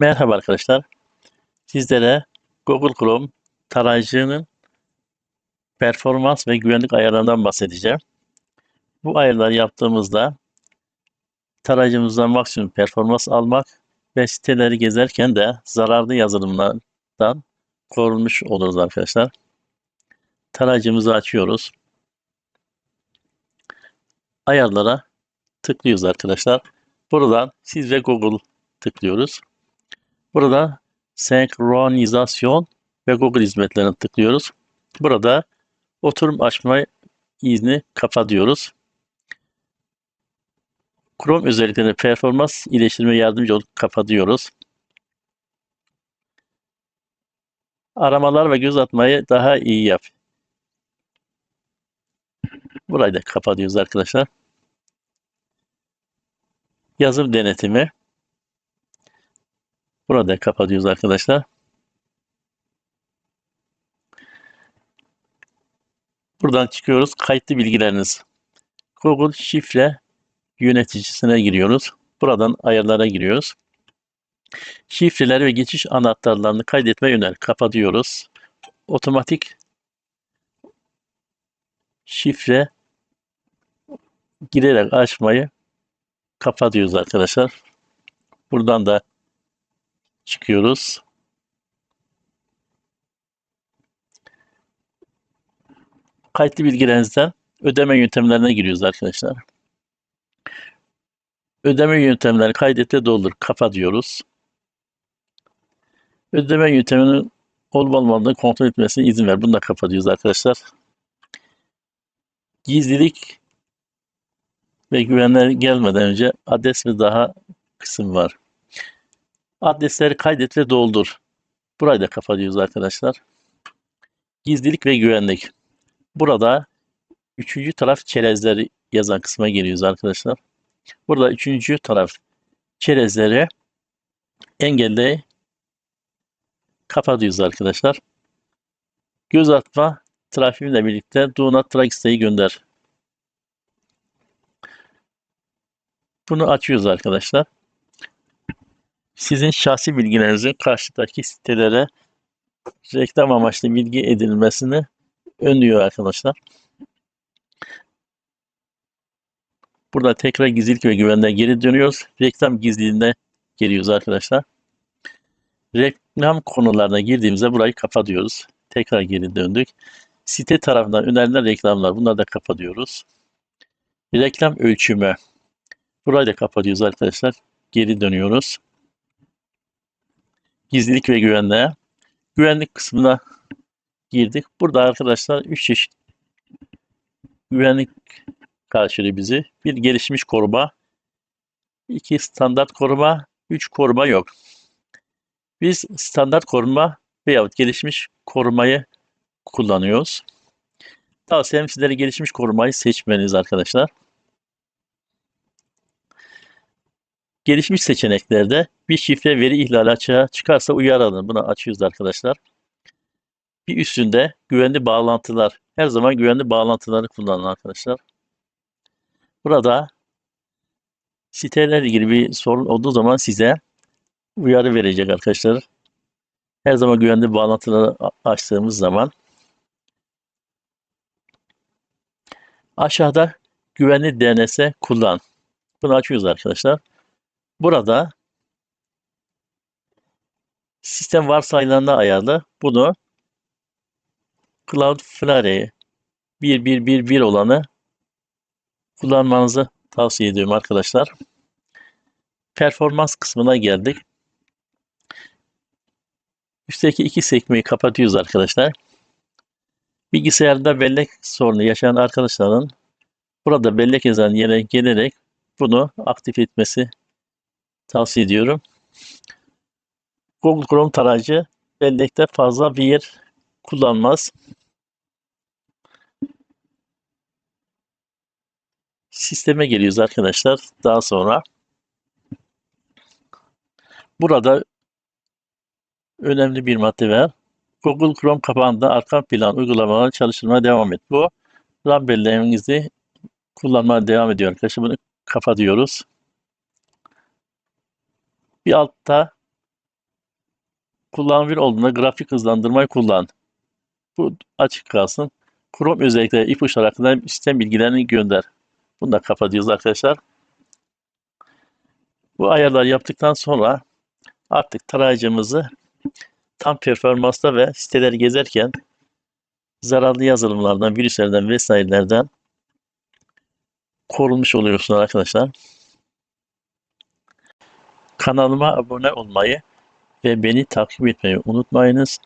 Merhaba arkadaşlar. Sizlere Google Chrome tarayıcının performans ve güvenlik ayarlarından bahsedeceğim. Bu ayarları yaptığımızda tarayıcımızdan maksimum performans almak ve siteleri gezerken de zararlı yazılımlardan korunmuş oluruz arkadaşlar. Tarayıcımızı açıyoruz. Ayarlara tıklıyoruz arkadaşlar. Buradan siz ve Google tıklıyoruz. Burada senkronizasyon ve Google hizmetlerine tıklıyoruz. Burada oturum açma izni kapatıyoruz. Chrome özelliklerini performans iyileştirme yardımcı olup kapatıyoruz. Aramalar ve göz atmayı daha iyi yap. Burayı da kapatıyoruz arkadaşlar. Yazım denetimi. Burada kapatıyoruz arkadaşlar. Buradan çıkıyoruz. Kayıtlı bilgileriniz. Google şifre yöneticisine giriyoruz. Buradan ayarlara giriyoruz. Şifreler ve geçiş anahtarlarını kaydetme yönel. Kapatıyoruz. Otomatik şifre girerek açmayı kapatıyoruz arkadaşlar. Buradan da çıkıyoruz. Kayıtlı bilgilerinizden ödeme yöntemlerine giriyoruz arkadaşlar. Ödeme yöntemleri kaydet doldur. Kapa diyoruz. Ödeme yönteminin olup olmadığını kontrol etmesine izin ver. Bunu da kapatıyoruz arkadaşlar. Gizlilik ve güvenler gelmeden önce adres ve daha kısım var. Adresleri kaydet ve doldur. Burayı da kapatıyoruz arkadaşlar. Gizlilik ve güvenlik. Burada üçüncü taraf çerezleri yazan kısma geliyoruz arkadaşlar. Burada üçüncü taraf çerezleri engelle kapatıyoruz arkadaşlar. Göz atma trafiğiyle birlikte Do Not Track isteği gönder. Bunu açıyoruz arkadaşlar sizin şahsi bilgilerinizin karşıdaki sitelere reklam amaçlı bilgi edilmesini önlüyor arkadaşlar. Burada tekrar gizlilik ve güvenden geri dönüyoruz. Reklam gizliliğine geliyoruz arkadaşlar. Reklam konularına girdiğimizde burayı kapatıyoruz. Tekrar geri döndük. Site tarafından önerilen reklamlar bunları da kapatıyoruz. Reklam ölçümü. Burayı da kapatıyoruz arkadaşlar. Geri dönüyoruz gizlilik ve güvenliğe. Güvenlik kısmına girdik. Burada arkadaşlar 3 çeşit güvenlik karşılıyor bizi. Bir gelişmiş koruma, iki standart koruma, üç koruma yok. Biz standart koruma veyahut gelişmiş korumayı kullanıyoruz. Tavsiyem sizlere gelişmiş korumayı seçmeniz arkadaşlar. Gelişmiş seçeneklerde bir şifre veri ihlali açığa çıkarsa uyarı alın. Bunu açıyoruz arkadaşlar. Bir üstünde güvenli bağlantılar. Her zaman güvenli bağlantıları kullanın arkadaşlar. Burada sitelerle ilgili bir sorun olduğu zaman size uyarı verecek arkadaşlar. Her zaman güvenli bağlantıları açtığımız zaman aşağıda güvenli DNS kullan. Bunu açıyoruz arkadaşlar. Burada sistem varsayılanına ayarlı. Bunu Cloudflare 1111 olanı kullanmanızı tavsiye ediyorum arkadaşlar. Performans kısmına geldik. Üstteki iki sekmeyi kapatıyoruz arkadaşlar. Bilgisayarda bellek sorunu yaşayan arkadaşların burada bellek yazan yere gelerek bunu aktif etmesi tavsiye ediyorum. Google Chrome tarayıcı bellekte fazla bir yer kullanmaz. Sisteme geliyoruz arkadaşlar. Daha sonra burada önemli bir madde var. Google Chrome kapağında arka plan uygulamaları çalıştırmaya devam et. Bu RAM belleğimizi kullanmaya devam ediyor arkadaşlar. Bunu kapatıyoruz. Bir altta Kullanılabilir olduğunda grafik hızlandırmayı kullan. Bu açık kalsın. Chrome özellikleri ipuçları hakkında sistem bilgilerini gönder. Bunu da kapatıyoruz arkadaşlar. Bu ayarları yaptıktan sonra artık tarayıcımızı tam performansta ve siteleri gezerken zararlı yazılımlardan, virüslerden vesairelerden korunmuş oluyorsunuz arkadaşlar. Kanalıma abone olmayı ve beni takip etmeyi unutmayınız.